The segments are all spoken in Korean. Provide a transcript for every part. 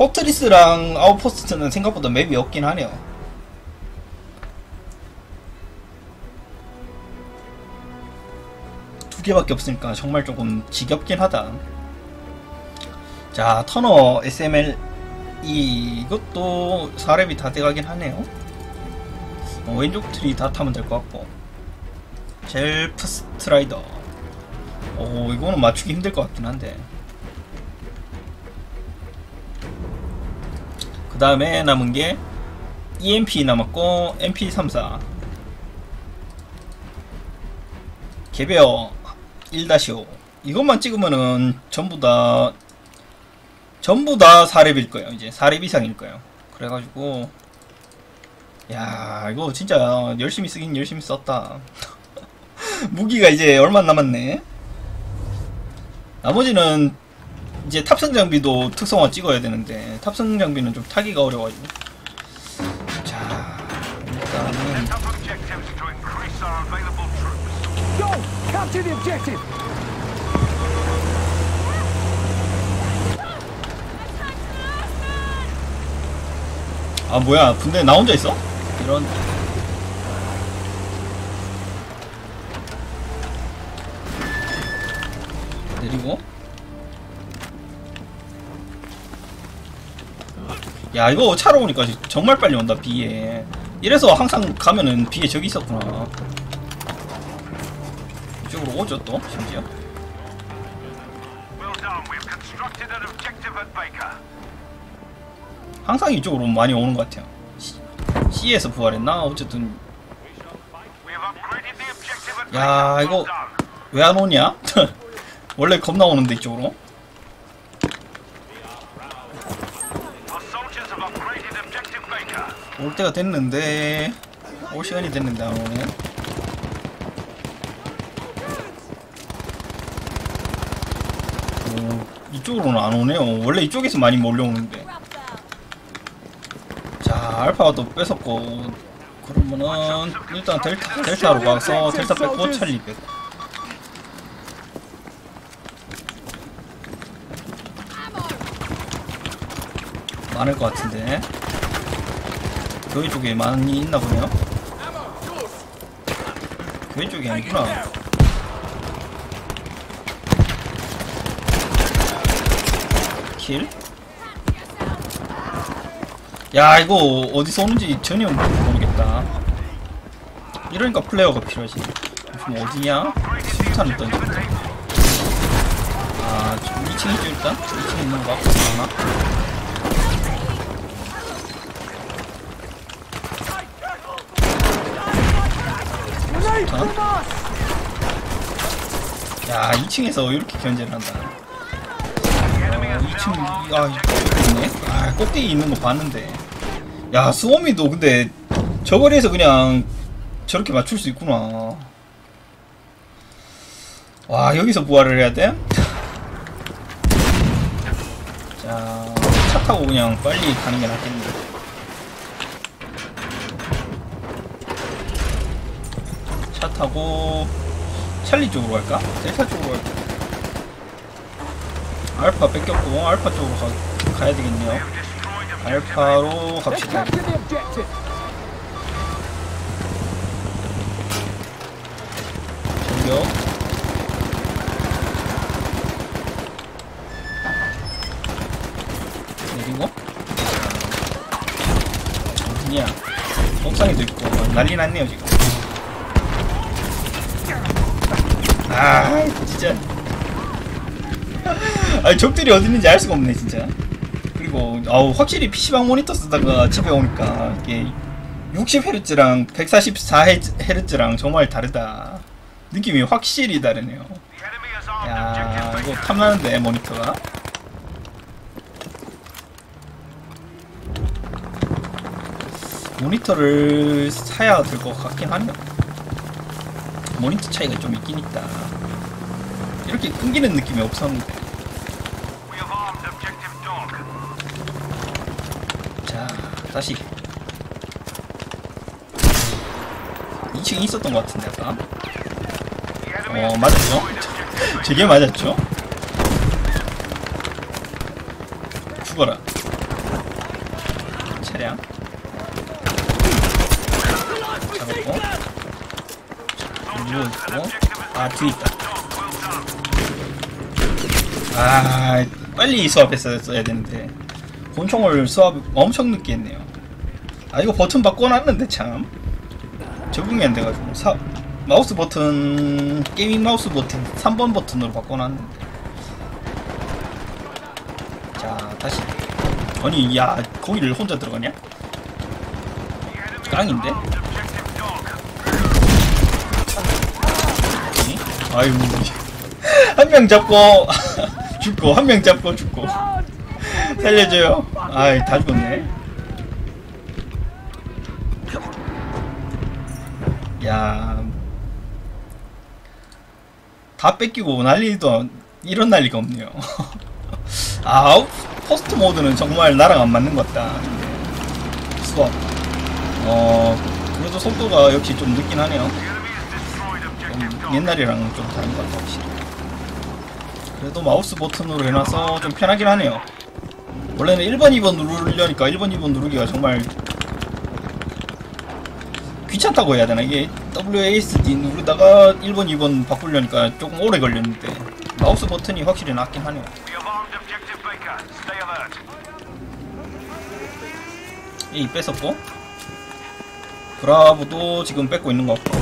포트리스랑 아웃포스트는 생각보다 맵이 없긴 하네요. 두 개밖에 없으니까 정말 조금 지겹긴 하다. 자, 터너 SML 이 이것도 4렙이 다 돼가긴 하네요. 어, 왼쪽 트리 다 타면 될 것 같고. 젤프 스트라이더. 오, 이거는 맞추기 힘들 것 같긴 한데. 다음에 남은 게 EMP 남았고 MP34 개베어 1-5 이것만 찍으면은 전부 다 전부 다 4렙일 거예요. 이제 4렙 이상일 거예요. 그래가지고 야 이거 진짜 열심히 쓰긴 열심히 썼다. 무기가 이제 얼마 남았네? 나머지는 이제 탑승 장비도 특성화 찍어야 되는데 탑승 장비는 좀 타기가 어려워가지고 자 일단은! 아 뭐야 군대 나 혼자 있어? 이런 내리고 야 이거 차로 오니까 정말 빨리 온다 비에 이래서 항상 가면은 비에 저기 있었구나 이쪽으로 오죠 또 심지어. 항상 이쪽으로 많이 오는 것 같아요 C- C에서 부활했나? 어쨌든 야. 이거-. 왜 안 오냐? 원래 겁나 오는데 이쪽으로 올 때가 됐는데 올 시간이 됐는데 안 오네 오, 이쪽으로는 안 오네요. 원래 이쪽에서 많이 몰려오는데. 자 알파가 또 뺏었고 그러면은 일단 델타 델타로 가서 델타 뺏고 찰리 뺏고 많을 것 같은데 교회 쪽에 많이 있나 보네요. 쪽이 아니구나. 킬? 야 이거 어디서 오는지 전혀 모르겠다. 이러니까 플레이어가 필요하지. 지금 어디냐? 수탄을 던진다. 아, 2층이죠 일단? 2층에 있는 거 같고 하나? 야 2층에서 이렇게 견제를 한다. 어, 2층 아 이쪽에 있네. 아 꼭대기 있는 거 봤는데. 야 수호미도 근데 저거리에서 그냥 저렇게 맞출 수 있구나. 와 여기서 부활을 해야 돼? 자 차 타고 그냥 빨리 가는 게 낫겠네 차 타고 찰리 쪽으로 갈까? 델타 쪽으로 갈까? 알파 뺏겼고 알파 쪽으로 가, 가야 되겠네요. 알파로 갑시다. 전격. 내리고. 어디냐? 옥상에도 있고 난리 났네요 지금. 아 진짜. 아니 적들이 어디 있는지 알 수가 없네 진짜. 그리고 아우 확실히 PC방 모니터 쓰다가 집에 오니까 이게 60Hz랑 144Hz랑 정말 다르다. 느낌이 확실히 다르네요. 야 이거. 탐나는데 모니터가. 모니터를 사야 될 것 같긴 하네요. 모니터 차이가 좀 있긴 있다. 이렇게 끊기는 느낌이 없었는데. 자, 다시. 2층에 있었던 것 같은데, 아까. 어, 맞았죠? 저게 맞았죠? 죽어라. 차량 잡았고 누워있고 아 뒤에 있다 아 빨리 수압했어야 되는데. 권총을 수압 엄청 늦게 했네요. 아 이거 버튼 바꿔놨는데 참. 적응이 안 돼가지고. 사, 마우스 버튼 게이밍 마우스 버튼 3번 버튼으로 바꿔놨는데. 자 다시. 아니 야 거기를 혼자 들어가냐? 깡인데? 아유 한 명 잡고 죽고 한 명 잡고 죽고 살려줘요 아이 다 죽었네 야. 다 뺏기고 난리도 안- 이런 난리가 없네요. 아, 퍼스트 모드는 정말 나랑 안 맞는 것 같다. 수업. 어, 그래도 속도가 역시 좀 늦긴 하네요. 좀 옛날이랑 좀 다른 것 같아, 확실히. 그래도 마우스 버튼으로 해놔서 좀 편하긴 하네요. 원래는 1번, 2번 누르려니까 1번, 2번 누르기가 정말 귀찮다고 해야 되나 이게 WASD 누르다가 1번 2번 바꾸려니까 조금 오래 걸렸는데 마우스 버튼이 확실히 낫긴 하네요. 이 뺏었고 브라보도 지금 뺏고 있는 것 같고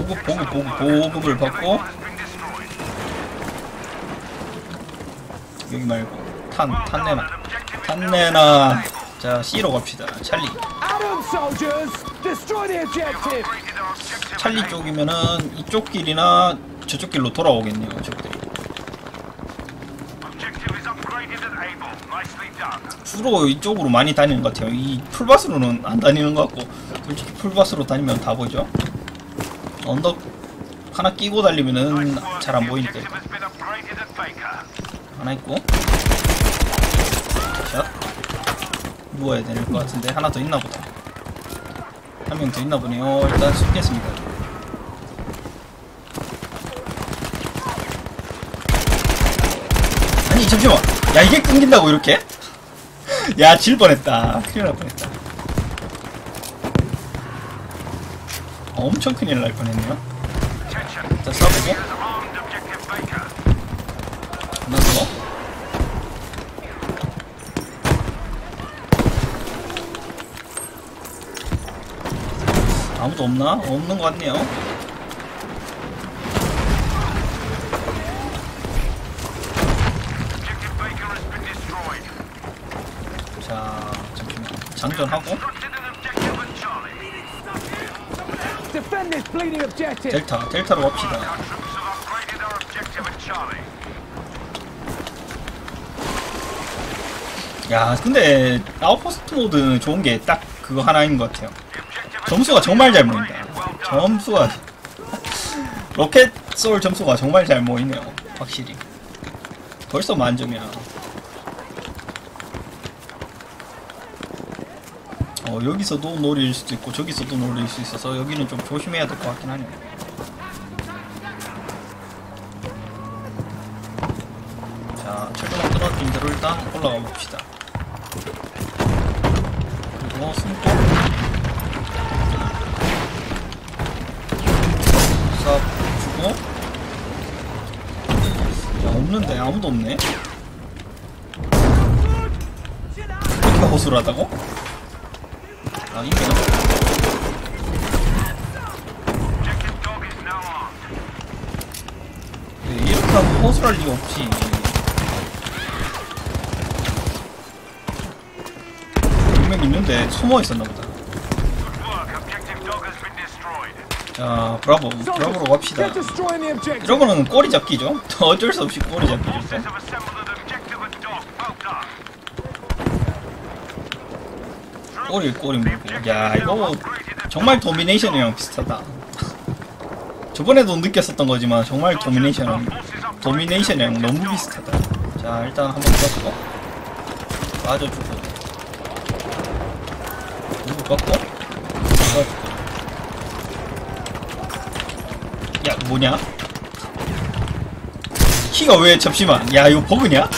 보급 보급 보급 보급을 받고. 여기 말고 탄 탄내나 탄내나 자 C로 갑시다 찰리. 찰리 쪽이면은 이쪽 길이나 저쪽 길로 돌아오겠네요 적들이. 주로 이쪽으로 많이 다니는 것 같아요. 이 풀밭으로는 안 다니는 것 같고 솔직히 풀밭으로 다니면 다 보이죠. 언덕 하나 끼고 달리면은 잘 안 보이니까 Baker. 하나 있고 샷 누워야 될 것 같은데 하나 더 있나 보다. 한 명 더 있나 보네요. 일단 숨겠습니다. 아니 잠시만. 야 이게 끊긴다고 이렇게? 야 질 뻔했다. 큰일 날 뻔했다. 엄청 큰일 날 뻔했네요. 자. 하나 더. 아무도 없나? 없는 것 같네요. 자, 잠시만. 장전하고 델타, 델타로 갑시다. 야, 근데 아웃포스트 모드는 좋은 게 딱 그거 하나인 것 같아요. 점수가 정말 잘 모인다. 점수가 로켓 소울 점수가 정말 잘 모이네요. 확실히. 벌써 만점이야. 어, 여기서도 노릴 수도 있고 저기서도 노릴 수 있어서 여기는 좀 조심해야 될 것 같긴 하네요. 자, 철조망 떨어진 대로 일단 올라가 봅시다. 그리고 숨고 싹 주고 야 없는데 아무도 없네 이렇게 허술하다고? 아 이게. 네, 이렇게 하면 허술할 리가 없지 분명 있는데 숨어 있었나 보다 Good work. Objective dog has been destroyed. 자 브라보 브라보로 갑시다! 이런 거는 꼬리 잡기죠 어쩔 수 없이 꼬리 잡기죠 꼬리 꼬리 물고 야 이거 정말 도미네이션이랑 비슷하다. 저번에도 느꼈었던 거지만 정말 도미네이션은 도미네이션이랑 너무 비슷하다. 자 일단 한번 꺾고. 빠져주고 누구 꺾고? 야 뭐냐? 키가 왜 잠시만? 야 이거 버그냐?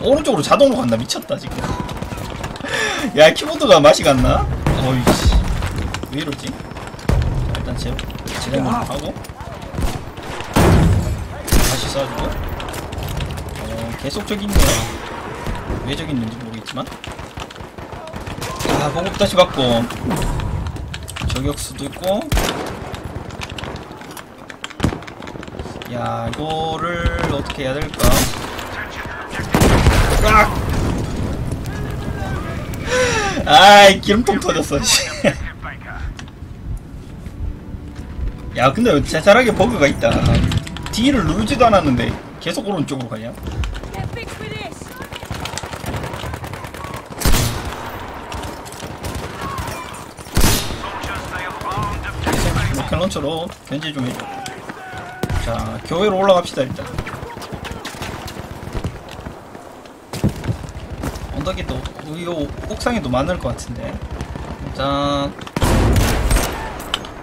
오른쪽으로 자동으로 간다. 미쳤다 지금 야 키보드가 맛이 갔나? 어이씨. 왜 이러지? 자, 일단 제 제작만 하고. 다시 쏴주고. 어 계속적이네요 왜 저기 있는지 모르겠지만. 아 보급 다시 받고. 저격수도 있고. 야 이거를 어떻게 해야 될까? 아! 아이 기름통 터졌어 씨. 야 근데 자잘하게 버그가 있다. D를 누르지도 않았는데 계속 오른쪽으로 가냐? 런처로 견제 좀 해줘. 자 교회로 올라갑시다 일단. 언덕에 또 이 옥상에도 많을 것 같은데. 일단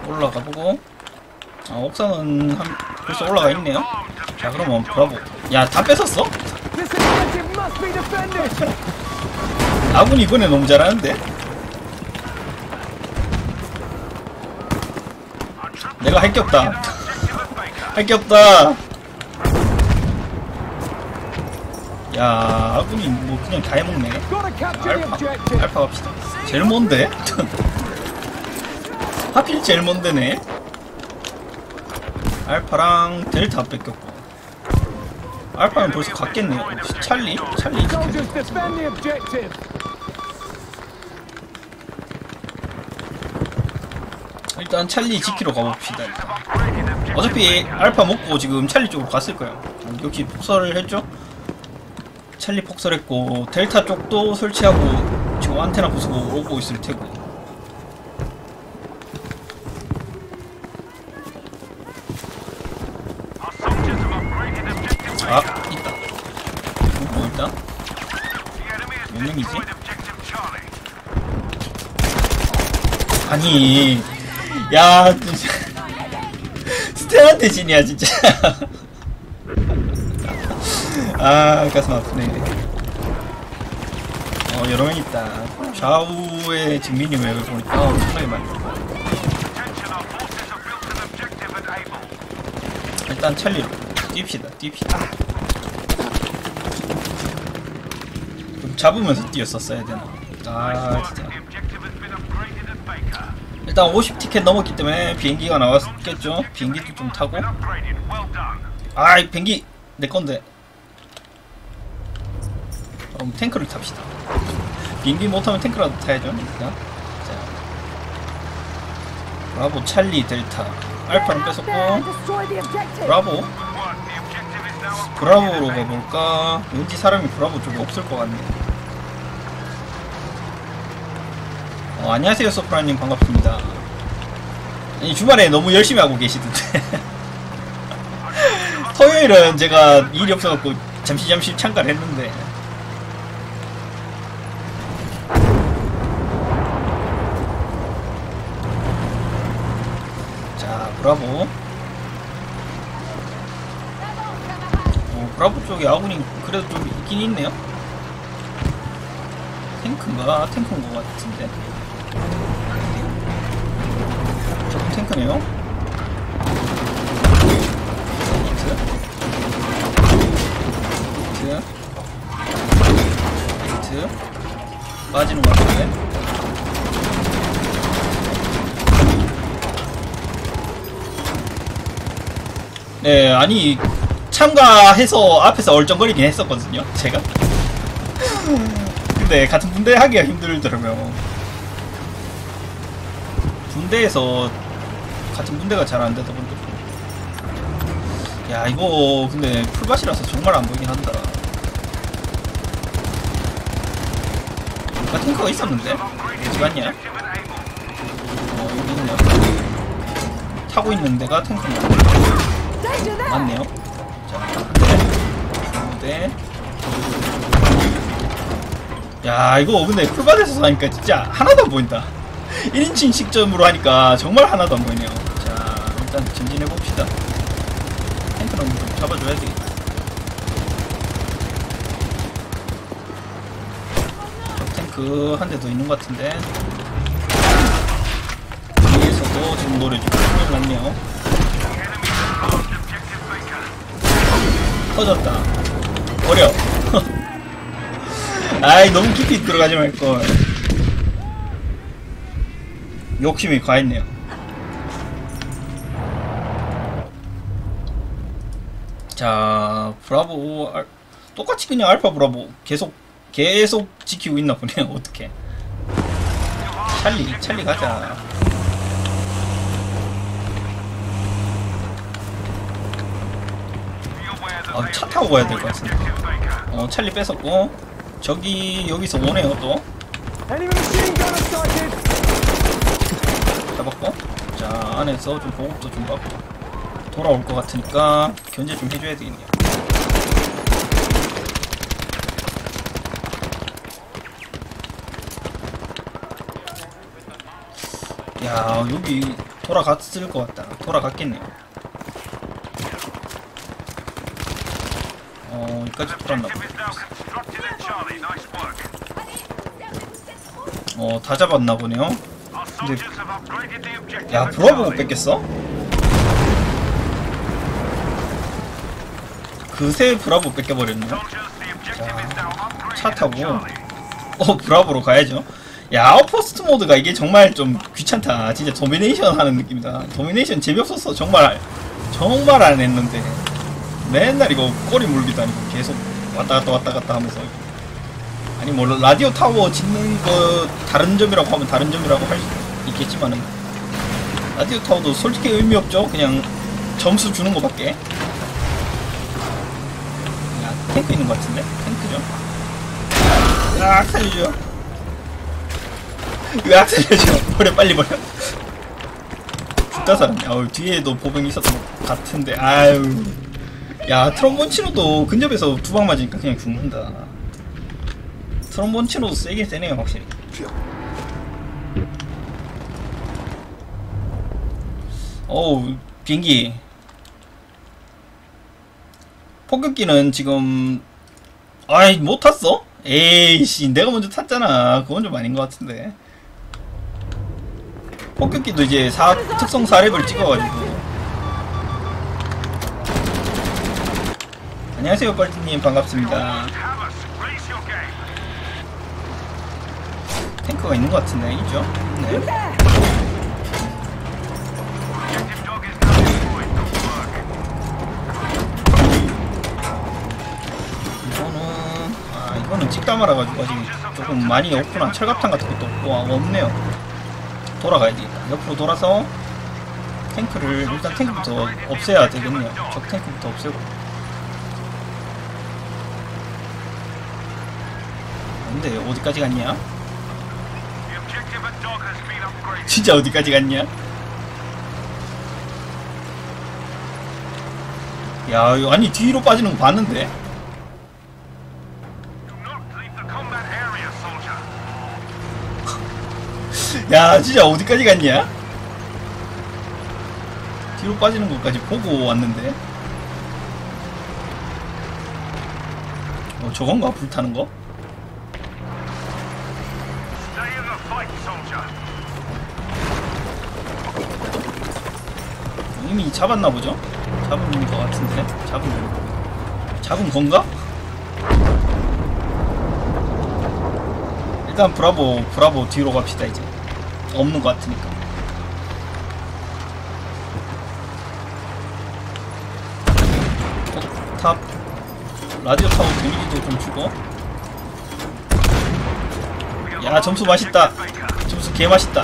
올라가 보고. 아 옥상은 한 벌써 올라가 있네요. 자 그러면 브라보 야다 뺏었어? This objective must be defended! 아군 이번에 너무 잘하는데? 내가 할 게 없다. 할 게 없다 야 아군이 뭐 그냥 다 해먹네 알파! 알파 갑시다 제일 뭔데? 하필 제일 뭔데네 알파랑 델타 뺏겼고 알파는 벌써 갔겠네요 찰리? 찰리! 일단 찰리 지키러 가봅시다. 어차피 알파 먹고 지금 찰리 쪽으로 갔을 거예요. 역시 폭설을 했죠? 찰리 폭설했고 델타 쪽도 설치하고 지금 안테나 부수고 오고 있을 테고. 아 있다. 뭐 있다? 몇 명이지? 아니 야 진짜 스텔한테 진이야 진짜 아 가슴 아프네. 어 여러 명 있다. 좌우에 증민이 왜 보니까 엄청나게 많다 일단 찰리로 뜁시다 뜁시다. 좀 잡으면서 뛰었었어야 되나? 아 진짜. 일단 50 티켓 넘었기 때문에 비행기가 나왔겠죠? 비행기도 좀 타고. 아이 비행기 내 건데 그럼 탱크를 탑시다. 비행기 못하면 탱크라도 타야죠. 일단 자. 브라보 찰리 델타. 알파는 뺏었고. 브라보. 브라보로 가볼까? 왠지 사람이 브라보 쪽에 없을 것 같네. 어, 안녕하세요 소프라님. 반갑습니다. 이 주말에 너무 열심히 하고 계시던데. 토요일은 제가 일이 없어갖고 잠시 잠시 참가를 했는데 자 브라보 어, 브라보 쪽에 아군이 그래도 좀 있긴 있네요. 탱크인가? 탱크인 것 같은데. 저분 탱크네요? 히트? 히트? 히트? 빠지는 것 같은데 네 아니 참가해서 앞에서 얼쩡거리긴 했었거든요 제가. 근데 같은 분대 하기가 힘들더라고요. 분대에서 같은 분대가 잘 안 되다 보니까. 야 이거 근데 풀밭이라서 정말 안 보이긴 한다. 아까 탱커가 있었는데? 어디 갔냐 어 여기 있네요 타고 있는 데가 there. 맞네요 자 네. 야 이거 근데 풀밭에서 하니까 진짜 하나도 안 보인다 1인칭 식점으로 하니까 정말 하나도 안 보이네요 자 일단 전진해 봅시다 탱크는 좀 잡아줘야 되겠다. 적 탱크 한 대 더 있는 것 같은데. 위에서도 지금 노래 좀 났네요. 터졌다. 어려. 아이 너무 깊이 들어가지 말걸. 욕심이 과했네요. 자, 브라보 알, 똑같이 그냥 알파 브라보 계속 계속 지키고 있나 보네요. 어떻게? 찰리, 찰리 가자. 아, 차 타고 가야 될 것 같은데. 어, 찰리 뺏었고. 저기 여기서 오네요 또. 잡았고. 자 안에서 좀 보급도 좀 받고. 돌아올 것 같으니까 견제 좀 해줘야 되겠네요. 야 여기 돌아갔을 것 같다. 돌아갔겠네요 어 여기까지 돌았나 work. 어다 잡았나 보네요 objective 야 at 브라보 Charlie. 뺏겼어? 그새 브라보 뺏겨버렸네 upgraded 차 타고. 어 브라보로 가야죠 야 아웃포스트 모드가 이게 정말 좀 귀찮다 진짜 도미네이션 하는 느낌이다 도미네이션 재미없어서 정말 정말 안 했는데 맨날 이거 꼬리 물기도 아니고 계속 왔다 갔다 왔다 갔다 하면서 아니 뭐 라디오 타워 짓는 거 다른 점이라고 하면 다른 점이라고 할 수 있겠지만은 라디오 타워도 솔직히 의미 없죠. 그냥 점수 주는 거밖에. 야 탱크 있는 것 같은데? 탱크죠? 으악 살려줘 으악 살려줘 버려 빨리 버려. 죽다 살았네. 뒤에도 보병이 있었던 것 같은데. 아유 야 트럼본 치노도 근접에서 두 방 맞으니까 그냥 죽는다. 트럼본 치노도 세긴 세네요 확실히. 어우 비행기. 폭격기는 지금 아이 못 탔어? 에이씨 내가 먼저 탔잖아. 그건 좀 아닌 것 같은데. 폭격기도 이제 사, 특성 4렙을 찍어가지고 안녕하세요 뻘티님 반갑습니다. 탱크가 있는 것 같은데 있죠? 네. 이거는 아 이거는 찍다 말아가지고 아직 조금 많이 없구나 철갑탄 같은 것도 없고 아, 없네요 돌아가야 되겠다 옆으로 돌아서 탱크를 일단 탱크부터 없애야 되겠네요 적 탱크부터 없애고 근데 어디까지 갔냐? 진짜 어디까지 갔냐? 야 아니 뒤로 빠지는 거 봤는데. 야 진짜 어디까지 갔냐? 뒤로 빠지는 것까지 보고 왔는데 어 저건가 불타는 거? 이미 잡았나 보죠? 잡은 것 같은데? 잡은 잡은 건가? 일단 브라보 브라보 뒤로 갑시다 이제. 없는 것 같으니까. 어, 탑. 라디오 타워 데미지도 좀 주고. 야 점수 맛있다 점수 개 맛있다.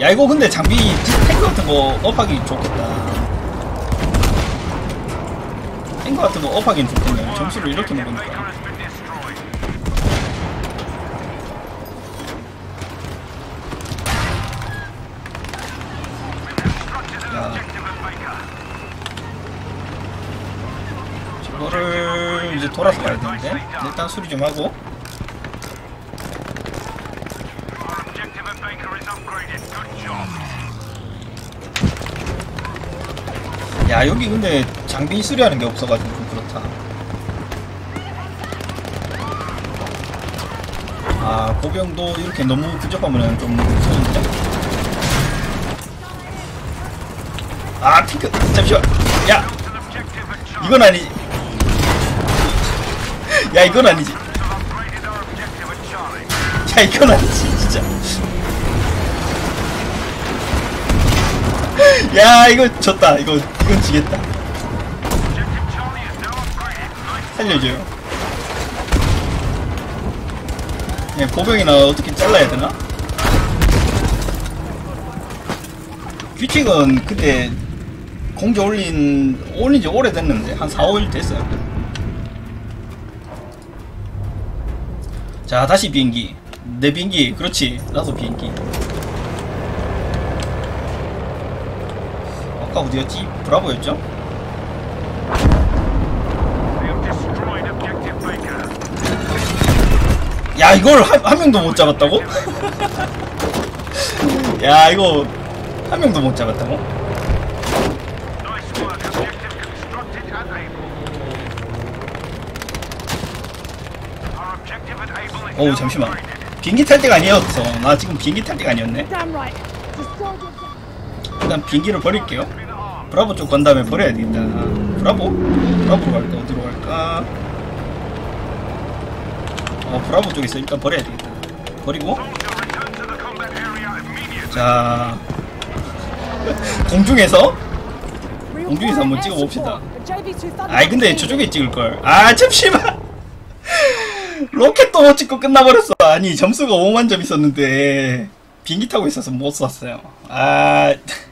야 이거 근데 장비 탱크 같은 거 업하기 좋겠다. 탱크 같은 거 업하기는 좋겠네. 점수를 이렇게 먹으니까. 돌아서 가야 되는데. 일단 수리 좀 하고 야 여기 근데 장비 수리하는 게 없어가지고 좀 그렇다. 아 고병도 이렇게 너무 근접하면 좀 무서운데? 아 핑크 잠시만. 야. 이건 아니지 야 이건 아니지. 야 이건 아니지 진짜 야 이거 졌다. 이거 이건 지겠다. 살려줘요. 예, 보병이나 어떻게 잘라야 되나? 규칙은 그때 공지 올린 올린 지 오래됐는데 한 4, 5일 됐어요. 자 다시 비행기. 내 비행기. 그렇지. 나도 비행기 아까 어디였지? 브라보였죠? 야 이걸 한, 한 명도 못 잡았다고? 야 이거 한 명도 못 잡았다고? 어우 잠시만. 비행기 탈 때가 아니었어 나 지금 비행기 탈 때가 아니었네. 일단 비행기를 버릴게요. 브라보 쪽 간 다음에 버려야 되겠다 브라보? 브라보로 갈까 어디로 갈까 어 브라보 쪽에서 일단 버려야 되겠다 버리고. 자 공중에서 공중에서 한번 찍어봅시다. support. The JV2 Thunderbolt 아이 근데. 저쪽에 찍을걸 아 잠시만 로켓도 못 찍고 끝나버렸어 아니 점수가 5만 점 있었는데 비행기 타고 있어서 못 쐈어요 아